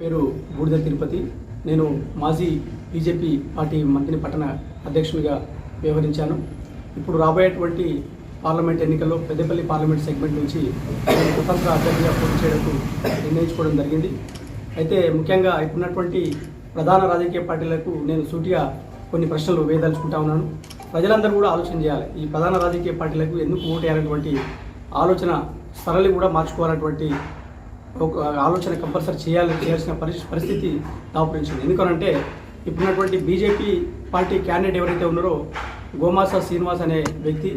పేరు బూడిద తిరుపతి. నేను మాజీ బీజేపీ పార్టీ మంత్రి పట్టణ అధ్యక్షునిగా వ్యవహరించాను. ఇప్పుడు రాబోయేటువంటి పార్లమెంట్ ఎన్నికల్లో పెద్దపల్లి పార్లమెంట్ సెగ్మెంట్ నుంచి నేను స్వతంత్ర అభ్యర్థిగా పోటీ చేయడానికి నిర్ణయించుకోవడం జరిగింది. అయితే ముఖ్యంగా ఇప్పుడున్నటువంటి ప్రధాన రాజకీయ పార్టీలకు నేను సూటిగా కొన్ని ప్రశ్నలు వేయదలుచుకుంటా ఉన్నాను. ప్రజలందరూ కూడా ఆలోచన చేయాలి. ఈ ప్రధాన రాజకీయ పార్టీలకు ఎందుకు ఓటు వేయాలన్నటువంటి ఆలోచన సరళి కూడా మార్చుకోవాలన్నటువంటి ఒక ఆలోచన కంపల్సరీ చేయాలి చేయాల్సిన పరిస్థితి పరిస్థితి దాపురించింది. ఎందుకనంటే ఇప్పుడున్నటువంటి బీజేపీ పార్టీ క్యాండిడేట్ ఎవరైతే ఉన్నారో గోమాస శ్రీనివాస్ అనే వ్యక్తి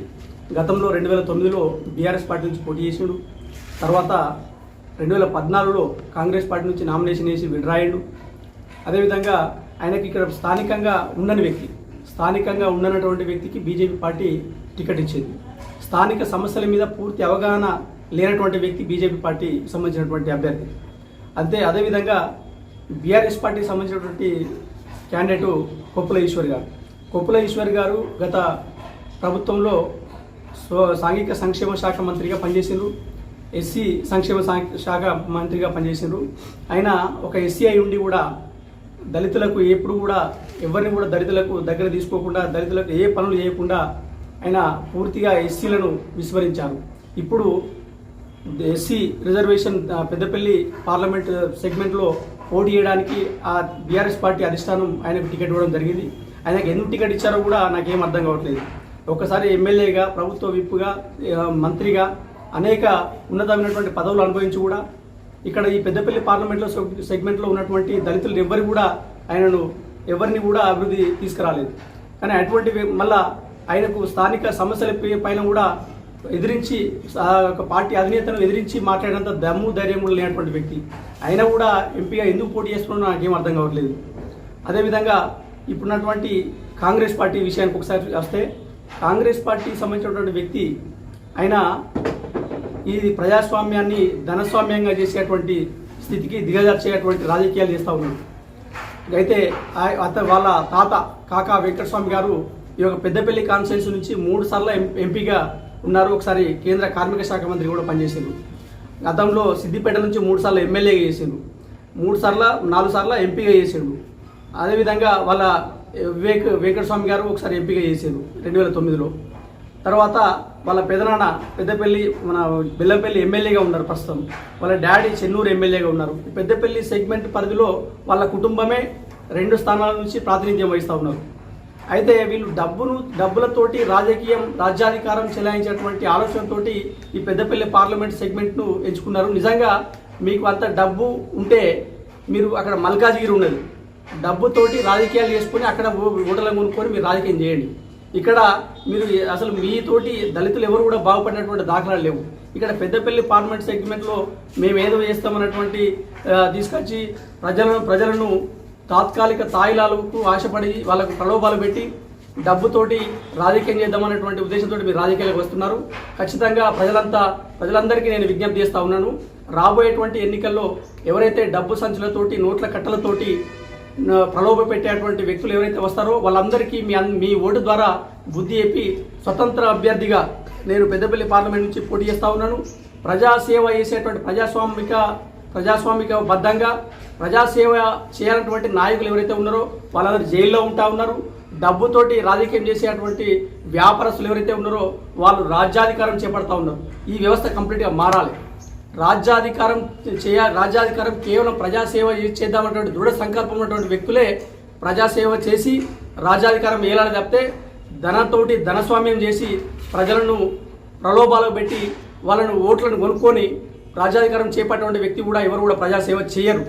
గతంలో రెండు వేల తొమ్మిదిలో బీఆర్ఎస్ పార్టీ నుంచి పోటీ చేసిండు. తర్వాత రెండు వేల పద్నాలుగులో కాంగ్రెస్ పార్టీ నుంచి నామినేషన్ వేసి విడ్రాయిండు. అదేవిధంగా ఆయనకి ఇక్కడ స్థానికంగా ఉండని వ్యక్తి స్థానికంగా ఉండనటువంటి వ్యక్తికి బీజేపీ పార్టీ టికెట్ ఇచ్చింది. స్థానిక సమస్యల మీద పూర్తి అవగాహన లేనటువంటి వ్యక్తి బీజేపీ పార్టీ సంబంధించినటువంటి అభ్యర్థి. అంతే అదేవిధంగా బీఆర్ఎస్ పార్టీకి సంబంధించినటువంటి క్యాండిడేటు కొప్పుల ఈశ్వర్ గారు. కొప్పుల ఈశ్వర్ గారు గత ప్రభుత్వంలో సో సాంఘిక సంక్షేమ శాఖ మంత్రిగా పనిచేసిండ్రు. ఎస్సీ సంక్షేమ శాఖ మంత్రిగా పనిచేసిండ్రు. ఆయన ఒక ఎస్సీ అయి ఉండి కూడా దళితులకు ఎప్పుడు కూడా ఎవరిని కూడా దళితులకు దగ్గర తీసుకోకుండా దళితులకు ఏ పనులు చేయకుండా ఆయన పూర్తిగా ఎస్సీలను విస్మరించారు. ఇప్పుడు ఎస్సీ రిజర్వేషన్ పెద్దపల్లి పార్లమెంట్ సెగ్మెంట్లో పోటీ చేయడానికి ఆ బీఆర్ఎస్ పార్టీ అధిష్టానం ఆయనకు టికెట్ ఇవ్వడం జరిగింది. ఆయనకు ఎందుకు టికెట్ ఇచ్చారో కూడా నాకేం అర్థం కావట్లేదు. ఒకసారి ఎమ్మెల్యేగా ప్రభుత్వ విప్పుగా మంత్రిగా అనేక ఉన్నతమైనటువంటి పదవులు అనుభవించి కూడా ఇక్కడ ఈ పెద్దపల్లి పార్లమెంట్లో సెగ్మెంట్లో ఉన్నటువంటి దళితులు ఎవ్వరు కూడా ఆయనను ఎవరిని కూడా అభివృద్ధి తీసుకురాలేదు. కానీ అటువంటి మళ్ళా ఆయనకు స్థానిక సమస్యల పైన కూడా ఎదిరించి ఆ ఒక పార్టీ అధినేతను ఎదిరించి మాట్లాడినంత దమ్ము ధైర్యం కూడా లేనటువంటి వ్యక్తి. అయినా కూడా ఎంపీగా ఎందుకు పోటీ చేస్తున్నాడో నాకేం అర్థం కావట్లేదు. అదేవిధంగా ఇప్పుడున్నటువంటి కాంగ్రెస్ పార్టీ విషయానికి ఒకసారి వస్తే కాంగ్రెస్ పార్టీకి సంబంధించినటువంటి వ్యక్తి ఆయన ఈ ప్రజాస్వామ్యాన్ని ధనస్వామ్యంగా చేసేటువంటి స్థితికి దిగజార్చేటువంటి రాజకీయాలు చేస్తూ ఉన్నాడు. అయితే ఆ- అత వాళ్ళ తాత కాకా వెంకటస్వామి గారు ఈ యొక్క పెద్దపల్లి కాన్స్టిట్యూన్సీ నుంచి మూడు సార్లు ఎంపీగా ఉన్నారు. ఒకసారి కేంద్ర కార్మిక శాఖ మంత్రి కూడా పనిచేసిండు. గతంలో సిద్దిపేట నుంచి మూడు సార్లు ఎమ్మెల్యేగా చేసిండు. మూడు సార్ల నాలుగు సార్ల ఎంపీగా చేసిండు. అదేవిధంగా వాళ్ళ వివేక్ వెంకటస్వామి గారు ఒకసారి ఎంపీగా చేసిండు రెండు వేల తొమ్మిదిలో. తర్వాత వాళ్ళ పెదనాన్న పెద్దపల్లి మన బెల్లంపల్లి ఎమ్మెల్యేగా ఉన్నారు ప్రస్తుతం. వాళ్ళ డాడీ చెన్నూరు ఎమ్మెల్యేగా ఉన్నారు. పెద్దపల్లి సెగ్మెంట్ పరిధిలో వాళ్ళ కుటుంబమే రెండు స్థానాల నుంచి ప్రాతినిధ్యం వహిస్తూ ఉన్నారు. అయితే వీళ్ళు డబ్బును డబ్బులతోటి రాజకీయం రాజ్యాధికారం చెలాయించేటువంటి ఆలోచనతోటి ఈ పెద్దపల్లి పార్లమెంట్ సెగ్మెంట్ను ఎంచుకున్నారు. నిజంగా మీకు అంత డబ్బు ఉంటే మీరు అక్కడ మల్కాజ్గిరి ఉన్నది. డబ్బుతోటి రాజకీయాలు చేసుకొని అక్కడ ఓటలను కొనుక్కొని మీరు రాజకీయం చేయండి. ఇక్కడ మీరు అసలు మీతోటి దళితులు ఎవరు కూడా బాగుపడినటువంటి దాఖలాలు లేవు. ఇక్కడ పెద్దపల్లి పార్లమెంట్ సెగ్మెంట్లో మేము ఏదో చేస్తామన్నటువంటి తీసుకొచ్చి ప్రజలను ప్రజలను తాత్కాలిక తాయిలాలకు ఆశపడి వాళ్ళకు ప్రలోభాలు పెట్టి డబ్బుతోటి రాజకీయం చేద్దామన్నటువంటి ఉద్దేశంతో మీరు రాజకీయాలకు వస్తున్నారు. ఖచ్చితంగా ప్రజలంతా ప్రజలందరికీ నేను విజ్ఞప్తి చేస్తా ఉన్నాను. రాబోయేటువంటి ఎన్నికల్లో ఎవరైతే డబ్బు సంచులతోటి నోట్ల కట్టలతోటి ప్రలోభ పెట్టేటువంటి వ్యక్తులు ఎవరైతే వస్తారో వాళ్ళందరికీ మీ మీ ఓటు ద్వారా బుద్ధి చెప్పి స్వతంత్ర అభ్యర్థిగా నేను పెద్దపల్లి పార్లమెంట్ నుంచి పోటీ చేస్తా ఉన్నాను. ప్రజాసేవ చేసేటువంటి ప్రజాస్వామిక ప్రజాస్వామిక బద్ధంగా ప్రజాసేవ చేయాలన్నటువంటి నాయకులు ఎవరైతే ఉన్నారో వాళ్ళందరూ జైల్లో ఉంటా ఉన్నారు. డబ్బుతోటి రాజకీయం చేసేటువంటి వ్యాపారస్తులు ఎవరైతే ఉన్నారో వాళ్ళు రాజ్యాధికారం చేపడతా ఉన్నారు. ఈ వ్యవస్థ కంప్లీట్గా మారాలి. రాజ్యాధికారం చేయ రాజ్యాధికారం కేవలం ప్రజాసేవ చేద్దామన్నటువంటి దృఢ సంకల్పం ఉన్నటువంటి వ్యక్తులే ప్రజాసేవ చేసి రాజ్యాధికారం వేయాలని తప్పితే ధనంతోటి ధనస్వామ్యం చేసి ప్రజలను ప్రలోభాలకు పెట్టి వాళ్ళను ఓట్లను కొనుక్కొని రాజ్యాధికారం చేపట్టిన వ్యక్తి కూడా ఎవరు కూడా ప్రజాసేవ చేయరు.